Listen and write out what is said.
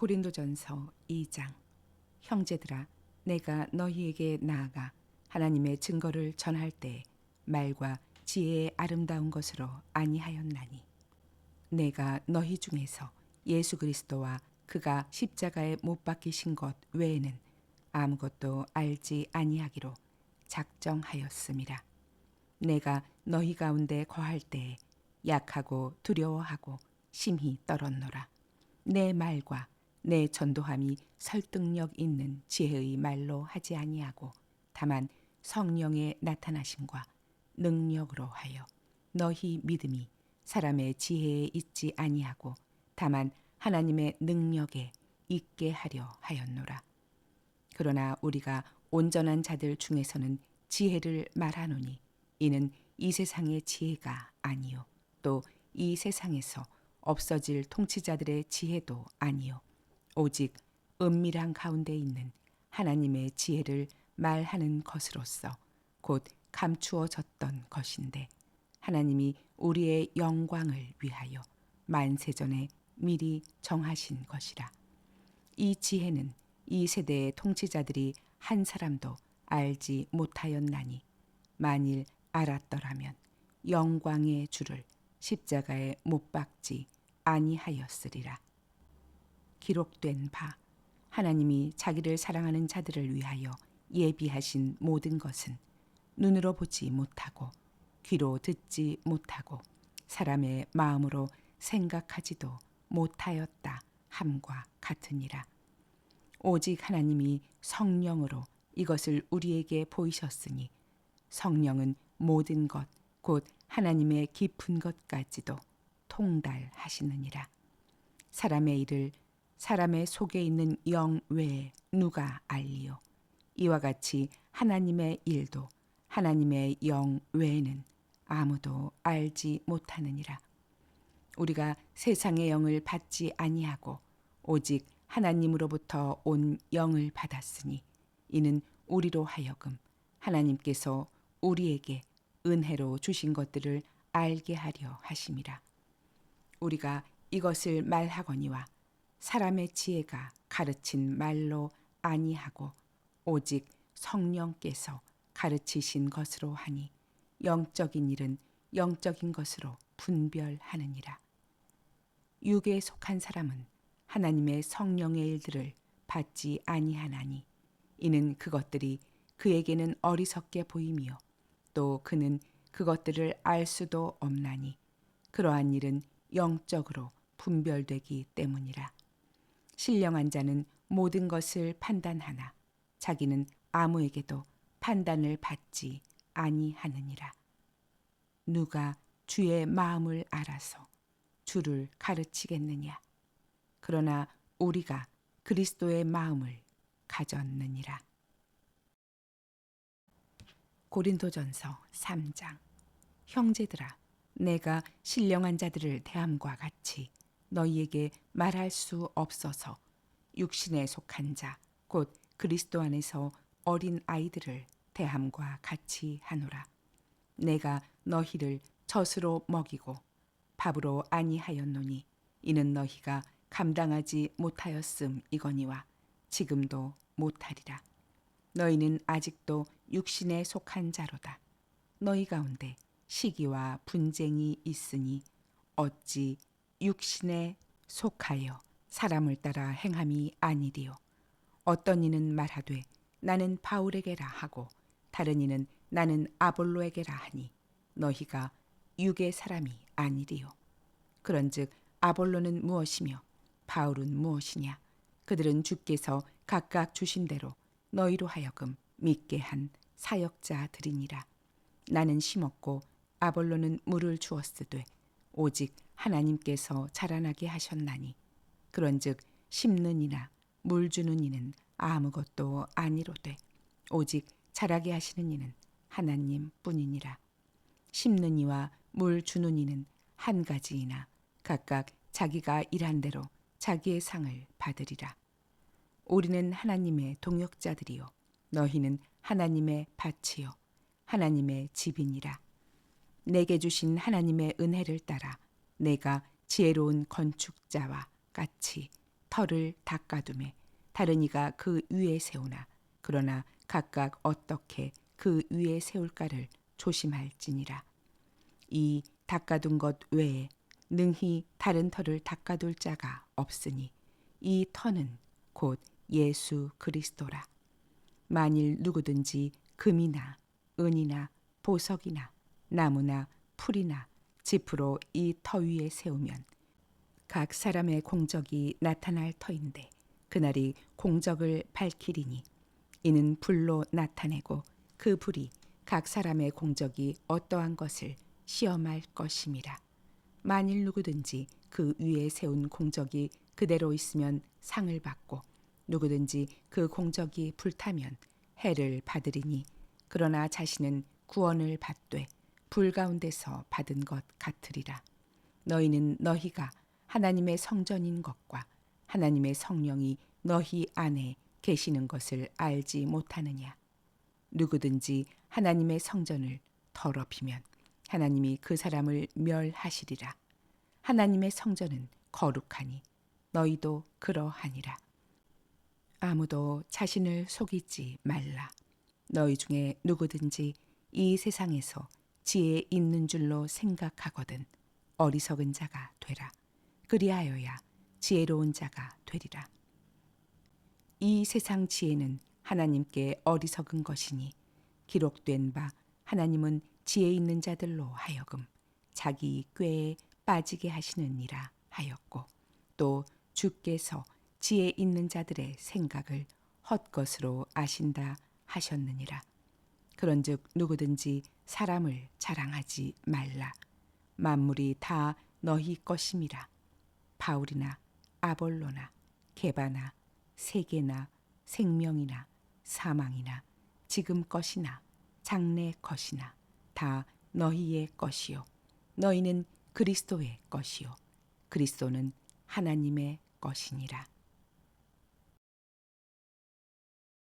고린도전서 2장. 형제들아 내가 너희에게 나아가 하나님의 증거를 전할 때 말과 지혜의 아름다운 것으로 아니하였나니 내가 너희 중에서 예수 그리스도와 그가 십자가에 못 박히신 것 외에는 아무것도 알지 아니하기로 작정하였음이라 내가 너희 가운데 거할 때에 약하고 두려워하고 심히 떨었노라. 내 말과 내 전도함이 설득력 있는 지혜의 말로 하지 아니하고 다만 성령의 나타나심과 능력으로 하여 너희 믿음이 사람의 지혜에 있지 아니하고 다만 하나님의 능력에 있게 하려 하였노라. 그러나 우리가 온전한 자들 중에서는 지혜를 말하노니 이는 이 세상의 지혜가 아니요 또 이 세상에서 없어질 통치자들의 지혜도 아니요 오직 은밀한 가운데 있는 하나님의 지혜를 말하는 것으로서 곧 감추어졌던 것인데 하나님이 우리의 영광을 위하여 만세전에 미리 정하신 것이라 이 지혜는 이 세대의 통치자들이 한 사람도 알지 못하였나니 만일 알았더라면 영광의 주를 십자가에 못 박지 아니하였으리라. 기록된 바 하나님이 자기를 사랑하는 자들을 위하여 예비하신 모든 것은 눈으로 보지 못하고 귀로 듣지 못하고 사람의 마음으로 생각하지도 못하였다 함과 같으니라. 오직 하나님이 성령으로 이것을 우리에게 보이셨으니 성령은 모든 것 곧 하나님의 깊은 것까지도 통달하시느니라. 사람의 일을 사람의 속에 있는 영 외에 누가 알리요? 이와 같이 하나님의 일도 하나님의 영 외에는 아무도 알지 못하느니라. 우리가 세상의 영을 받지 아니하고 오직 하나님으로부터 온 영을 받았으니 이는 우리로 하여금 하나님께서 우리에게 은혜로 주신 것들을 알게 하려 하심이라. 우리가 이것을 말하거니와 사람의 지혜가 가르친 말로 아니하고 오직 성령께서 가르치신 것으로 하니 영적인 일은 영적인 것으로 분별하느니라. 육에 속한 사람은 하나님의 성령의 일들을 받지 아니하나니 이는 그것들이 그에게는 어리석게 보이며 또 그는 그것들을 알 수도 없나니 그러한 일은 영적으로 분별되기 때문이라. 신령한 자는 모든 것을 판단하나 자기는 아무에게도 판단을 받지 아니하느니라. 누가 주의 마음을 알아서 주를 가르치겠느냐? 그러나 우리가 그리스도의 마음을 가졌느니라. 고린도전서 3장 형제들아 내가 신령한 자들을 대함과 같이 너희에게 말할 수 없어서 육신에 속한 자 곧 그리스도 안에서 어린 아이들을 대함과 같이 하노라 내가 너희를 젖으로 먹이고 밥으로 아니하였노니 이는 너희가 감당하지 못하였음 이거니와 지금도 못하리라 너희는 아직도 육신에 속한 자로다. 너희 가운데 시기와 분쟁이 있으니 어찌 육신에 속하여 사람을 따라 행함이 아니리요. 어떤 이는 말하되 나는 바울에게라 하고 다른 이는 나는 아볼로에게라 하니 너희가 육의 사람이 아니리요. 그런즉 아볼로는 무엇이며 바울은 무엇이냐? 그들은 주께서 각각 주신 대로 너희로 하여금 믿게 한 사역자들이니라. 나는 심었고 아볼로는 물을 주었으되 오직 하나님께서 자라나게 하셨나니 그런즉 심는 이나 물 주는 이는 아무것도 아니로되 오직 자라게 하시는 이는 하나님 뿐이니라. 심는 이와 물 주는 이는 한 가지이나 각각 자기가 일한 대로 자기의 상을 받으리라. 우리는 하나님의 동역자들이요 너희는 하나님의 밭이요 하나님의 집이니라 내게 주신 하나님의 은혜를 따라 내가 지혜로운 건축자와 같이 터를 닦아두매 다른 이가 그 위에 세우나 그러나 각각 어떻게 그 위에 세울까를 조심할지니라. 이 닦아둔 것 외에 능히 다른 터를 닦아둘 자가 없으니 이 터는 곧 예수 그리스도라. 만일 누구든지 금이나 은이나 보석이나 나무나 풀이나 지프로 이 터 위에 세우면 각 사람의 공적이 나타날 터인데 그날이 공적을 밝히리니 이는 불로 나타내고 그 불이 각 사람의 공적이 어떠한 것을 시험할 것임이라. 만일 누구든지 그 위에 세운 공적이 그대로 있으면 상을 받고 누구든지 그 공적이 불타면 해를 받으리니 그러나 자신은 구원을 받되 불 가운데서 받은 것 같으리라. 너희는 너희가 하나님의 성전인 것과 하나님의 성령이 너희 안에 계시는 것을 알지 못하느냐? 누구든지 하나님의 성전을 더럽히면 하나님이 그 사람을 멸하시리라. 하나님의 성전은 거룩하니 너희도 그러하니라. 아무도 자신을 속이지 말라. 너희 중에 누구든지 이 세상에서 지혜 있는 줄로 생각하거든. 어리석은 자가 되라. 그리하여야 지혜로운 자가 되리라. 이 세상 지혜는 하나님께 어리석은 것이니 기록된 바 하나님은 지혜 있는 자들로 하여금 자기 꾀에 빠지게 하시느니라 하였고 또 주께서 지혜 있는 자들의 생각을 헛것으로 아신다 하셨느니라 그런즉 누구든지 사람을 자랑하지 말라. 만물이 다 너희 것임이라. 바울이나 아볼로나 게바나 세계나 생명이나 사망이나 지금 것이나 장래 것이나 다 너희의 것이요. 너희는 그리스도의 것이요. 그리스도는 하나님의 것이니라